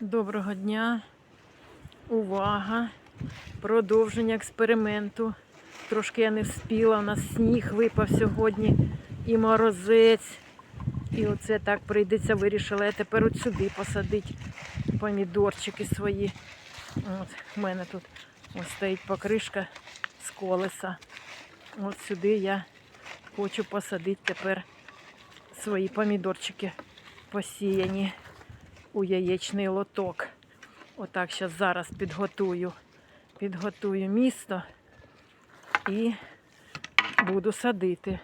Доброго дня. Увага. Продовження експерименту. Трошки я не вспіла. У нас сніг випав сьогодні і морозець. І оце так прийдеться вирішила. Я тепер от сюди посадити помідорчики свої. От, у мене тут ось стоїть покришка з колеса. От сюди я хочу посадити тепер свої помідорчики посіяні у яєчний лоток. Отак зараз зараз підготую. Підготую місто і буду садити.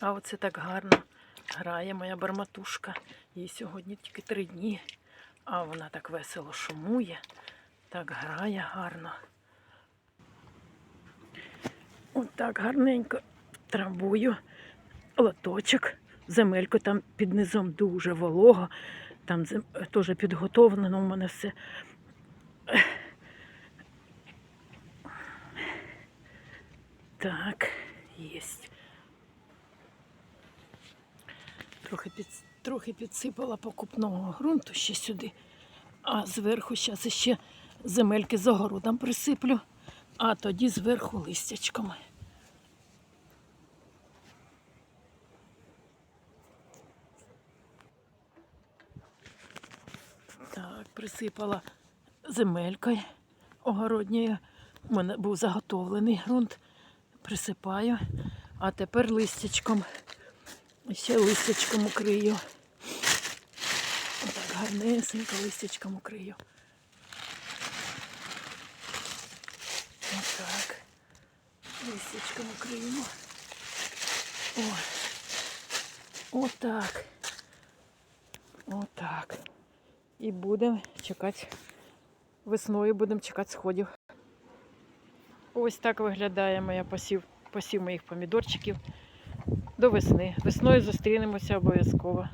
А оце так гарно грає моя барматушка. Їй сьогодні тільки три дні, а вона так весело шумує, так грає гарно. Отак гарненько трамбую лоточок. Земельку там під низом дуже волого. Там теж підготовлено у мене все. Так, єсть. Трохи, під, трохи підсипала покупного ґрунту ще сюди, а зверху зараз ще земельки з огородом присиплю, а тоді зверху листячком. Так, присипала земелькою огородньою. У мене був заготовлений ґрунт. Присипаю, а тепер листячком. Ще листячком укрию. Отак гарнесенько листячком укрию. Отак. Листячком укриємо. О. Отак. Отак. І будемо чекати весною, будемо чекати сходів. Ось так виглядає моя посів, посів моїх помідорчиків до весни. Весною зустрінемося обов'язково.